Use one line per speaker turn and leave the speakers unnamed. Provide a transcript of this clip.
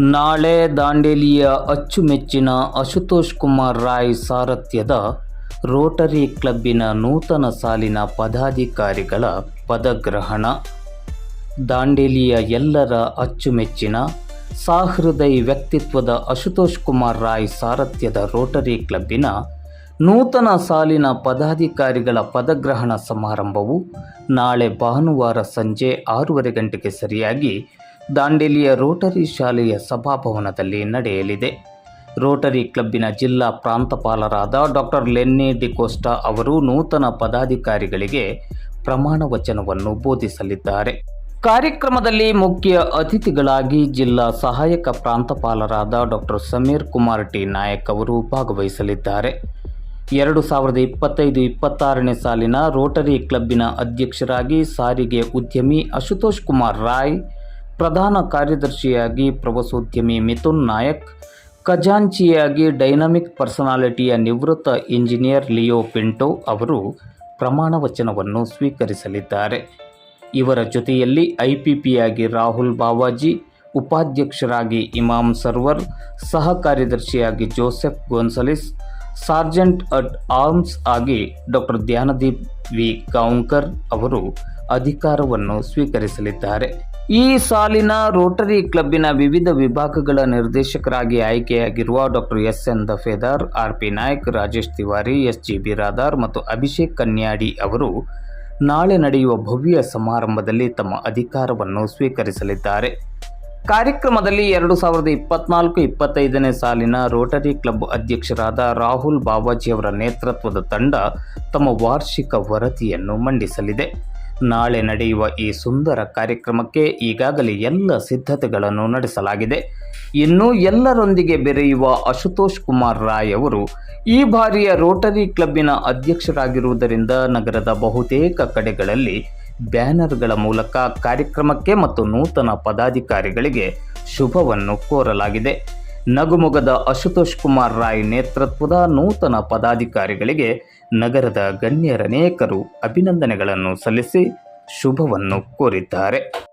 ನಾಳೆ ದಾಂಡೇಲಿಯ ಅಚ್ಚುಮೆಚ್ಚಿನ ಅಶುತೋಷ್ ಕುಮಾರ್ ರಾಯ್ ಸಾರಥ್ಯದ ರೋಟರಿ ಕ್ಲಬ್ಬಿನ ನೂತನ ಸಾಲಿನ ಪದಾಧಿಕಾರಿಗಳ ಪದಗ್ರಹಣ. ದಾಂಡೇಲಿಯ ಎಲ್ಲರ ಅಚ್ಚುಮೆಚ್ಚಿನ ಸಾಹೃದಯ ವ್ಯಕ್ತಿತ್ವದ ಅಶುತೋಷ್ ಕುಮಾರ್ ರಾಯ್ ಸಾರಥ್ಯದ ರೋಟರಿ ಕ್ಲಬ್ಬಿನ ನೂತನ ಸಾಲಿನ ಪದಾಧಿಕಾರಿಗಳ ಪದಗ್ರಹಣ ಸಮಾರಂಭವು ನಾಳೆ ಭಾನುವಾರ ಸಂಜೆ ಆರೂವರೆ ಗಂಟೆಗೆ ಸರಿಯಾಗಿ ದಾಂಡೇಲಿಯ ರೋಟರಿ ಶಾಲೆಯ ಸಭಾಭವನದಲ್ಲಿ ನಡೆಯಲಿದೆ. ರೋಟರಿ ಕ್ಲಬ್ಬಿನ ಜಿಲ್ಲಾ ಪ್ರಾಂತಪಾಲರಾದ ಡಾಕ್ಟರ್ ಲೆನ್ನಿ ಡಿಕೋಸ್ಟಾ ಅವರು ನೂತನ ಪದಾಧಿಕಾರಿಗಳಿಗೆ ಪ್ರಮಾಣ ವಚನವನ್ನು ಬೋಧಿಸಲಿದ್ದಾರೆ. ಕಾರ್ಯಕ್ರಮದಲ್ಲಿ ಮುಖ್ಯ ಅತಿಥಿಗಳಾಗಿ ಜಿಲ್ಲಾ ಸಹಾಯಕ ಪ್ರಾಂತಪಾಲರಾದ ಡಾಕ್ಟರ್ ಸಮೀರ್ ಕುಮಾರ್ ಟಿ. ನಾಯಕ್ ಅವರು ಭಾಗವಹಿಸಲಿದ್ದಾರೆ. ಎರಡು ಸಾವಿರದ ಇಪ್ಪತ್ತೈದು ಇಪ್ಪತ್ತಾರನೇ ಸಾಲಿನ ರೋಟರಿ ಕ್ಲಬ್ಬಿನ ಅಧ್ಯಕ್ಷರಾಗಿ ಸಾರಿಗೆ ಉದ್ಯಮಿ ಅಶುತೋಷ್ ಕುಮಾರ್ ರಾಯ್ ಪ್ರಧಾನ ಕಾರ್ಯದರ್ಶಿಯಾಗಿ ಪ್ರವಾಸೋದ್ಯಮಿ ಮಿಥುನ್ ನಾಯಕ್, ಖಜಾಂಚಿಯಾಗಿ ಡೈನಮಿಕ್ ಪರ್ಸನಾಲಿಟಿಯ ನಿವೃತ್ತ ಇಂಜಿನಿಯರ್ ಲಿಯೋ ಪಿಂಟೋ ಅವರು ಪ್ರಮಾಣ ವಚನವನ್ನು ಸ್ವೀಕರಿಸಲಿದ್ದಾರೆ. ಇವರ ಜೊತೆಯಲ್ಲಿ ಐಪಿಪಿಯಾಗಿ ರಾಹುಲ್ ಬಾವಾಜಿ, ಉಪಾಧ್ಯಕ್ಷರಾಗಿ ಇಮಾಮ್ ಸರ್ವರ್ ಸಹ ಕಾರ್ಯದರ್ಶಿಯಾಗಿ Joseph Gonsalves, sergeant at arms ಆಗಿ ಡಾಕ್ಟರ್ ಧ್ಯಾನದೀಪ್ ವಿ. ಗಾಂವ್ಕರ್ ಅವರು ಅಧಿಕಾರವನ್ನು ಸ್ವೀಕರಿಸಲಿದ್ದಾರೆ. ಈ ಸಾಲಿನ ರೋಟರಿ ಕ್ಲಬ್ಬಿನ ವಿವಿಧ ವಿಭಾಗಗಳ ನಿರ್ದೇಶಕರಾಗಿ ಆಯ್ಕೆಯಾಗಿರುವ doctor S. N. Dafedar, R. P. Nayak, Rajesh Tiwari, S. G. Biradar ಮತ್ತು ಅಭಿಷೇಕ್ ಕನ್ಯಾಡಿ ಅವರು ನಾಳೆ ನಡೆಯುವ ಭವ್ಯ ಸಮಾರಂಭದಲ್ಲಿ ತಮ್ಮ ಅಧಿಕಾರವನ್ನು ಸ್ವೀಕರಿಸಲಿದ್ದಾರೆ. ಕಾರ್ಯಕ್ರಮದಲ್ಲಿ ಎರಡು ಸಾವಿರದ ಇಪ್ಪತ್ನಾಲ್ಕು ಇಪ್ಪತ್ತೈದನೇ ಸಾಲಿನ ರೋಟರಿ ಕ್ಲಬ್ ಅಧ್ಯಕ್ಷರಾದ ರಾಹುಲ್ ಬಾಬಾಜಿ ಅವರ ನೇತೃತ್ವದ ತಂಡ ತಮ್ಮ ವಾರ್ಷಿಕ ವರದಿಯನ್ನು ಮಂಡಿಸಲಿದೆ. ನಾಳೆ ನಡೆಯುವ ಈ ಸುಂದರ ಕಾರ್ಯಕ್ರಮಕ್ಕೆ ಈಗಾಗಲೇ ಎಲ್ಲ ಸಿದ್ಧತೆಗಳನ್ನು ನಡೆಸಲಾಗಿದೆ. ಇನ್ನು ಎಲ್ಲರೊಂದಿಗೆ ಬೆರೆಯುವ ಅಶುತೋಷ್ ಕುಮಾರ್ ರಾಯ್ ಅವರು ಈ ಬಾರಿಯ ರೋಟರಿ ಕ್ಲಬ್ಬಿನ ಅಧ್ಯಕ್ಷರಾಗಿರುವುದರಿಂದ ನಗರದ ಬಹುತೇಕ ಕಡೆಗಳಲ್ಲಿ ಬ್ಯಾನರ್ಗಳ ಮೂಲಕ ಕಾರ್ಯಕ್ರಮಕ್ಕೆ ಮತ್ತು ನೂತನ ಪದಾಧಿಕಾರಿಗಳಿಗೆ ಶುಭವನ್ನು ಕೋರಲಾಗಿದೆ. ನಗುಮೊಗದ ಅಶುತೋಷ್ ಕುಮಾರ್ ರಾಯ್ ನೇತೃತ್ವದ ನೂತನ ಪದಾಧಿಕಾರಿಗಳಿಗೆ ನಗರದ ಗಣ್ಯರನೇಕರು ಅಭಿನಂದನೆಗಳನ್ನು ಸಲ್ಲಿಸಿ ಶುಭವನ್ನು ಕೋರಿದ್ದಾರೆ.